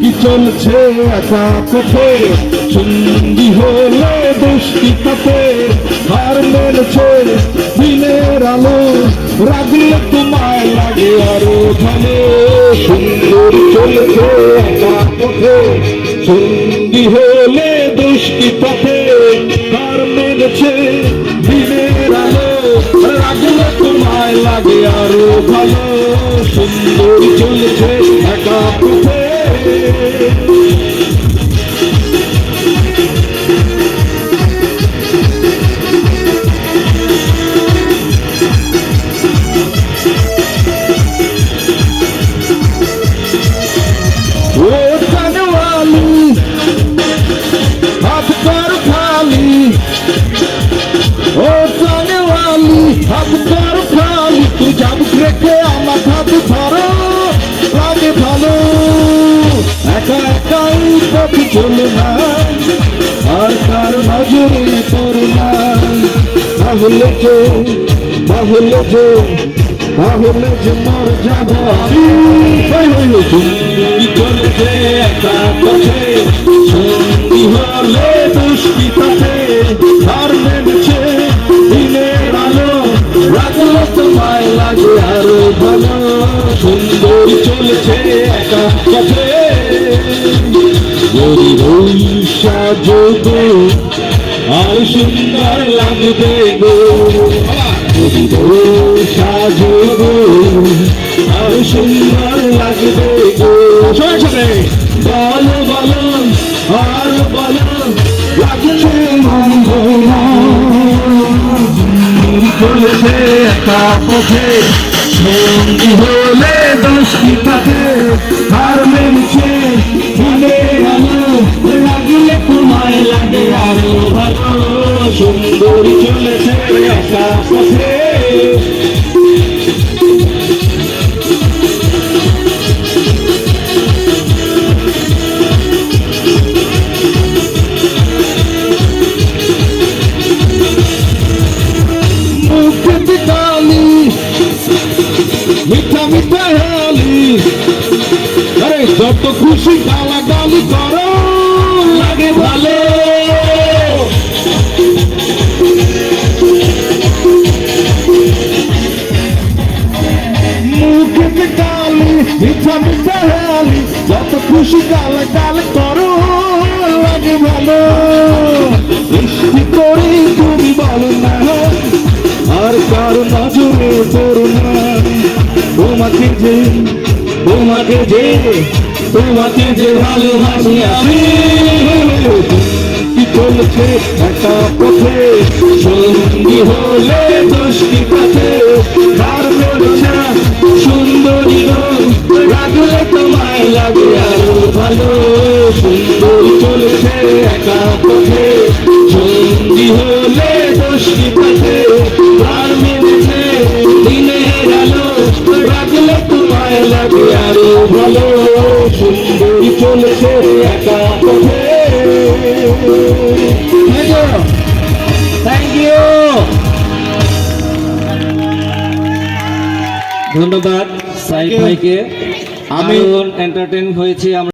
কি চলছে একা পথে? সঙ্গী হলে দুষ্টি তাতে হার মেরেছে দিনের আলো। রাগলে তোমায় লাগে আরও ভালো সুন্দর চলছে একা পথে। সঙ্গী হলে দুষ্টি পথে হার মেরেছে দিনের আলো। রাগলে তোমায় লাগে আরও ভালো সুন্দর চলছে একা হাত কর খালি তুই যাব রেখে আমার হাত ধরো লাগে ভালো। পথ চলে না আর কার নজরে পড়ে না তাহলে যে তাহলে যে তাহলে যে মর যাব আমি। তুমি চলেছে একা পথে সঙ্গী হলে পথে হার মেনেছে দিনের আলো, রাখল তোমায় লাগে আরও ভালো। সুন্দর চলেছে একা পথে। যদি ওই সাজবে আর সুন্দর লাগবে গো। যদি ওই সাজবে আর সুন্দর লাগবে গো। বলো বলো আর বলো লাগছে চলেছে একা পথে সঙ্গী হলে দোষী পথে সুন্দর চলেছে একা পথে মিঠা মিঠা হালি আরে, যত খুশি গালা গালি করো, লাগে ভালো। যত খুশি গালা গালি করো, লাগে ভালো। বৃষ্টি করে তুমি বলো না। আর কারও নজরে পড়ো না। তোমাকে যে তোমাকে যে তোমাকে যে ভালোবাসি আমি। কি চলছে? একা পথে সঙ্গী হলে দোষী ভালো সুন্দর চলছে একা পথে। সঙ্গী হলে দোষী পথে। কার মেরেছে দিনের আলো। লাগলে তোমায় লাগে আরও ভালো। সুন্দর চলছে একা পথে। থ্যাংক ইউ ধন্যবাদ সাইদ ভাইকে। আমি এন্টারটেন হয়েছি আমরা।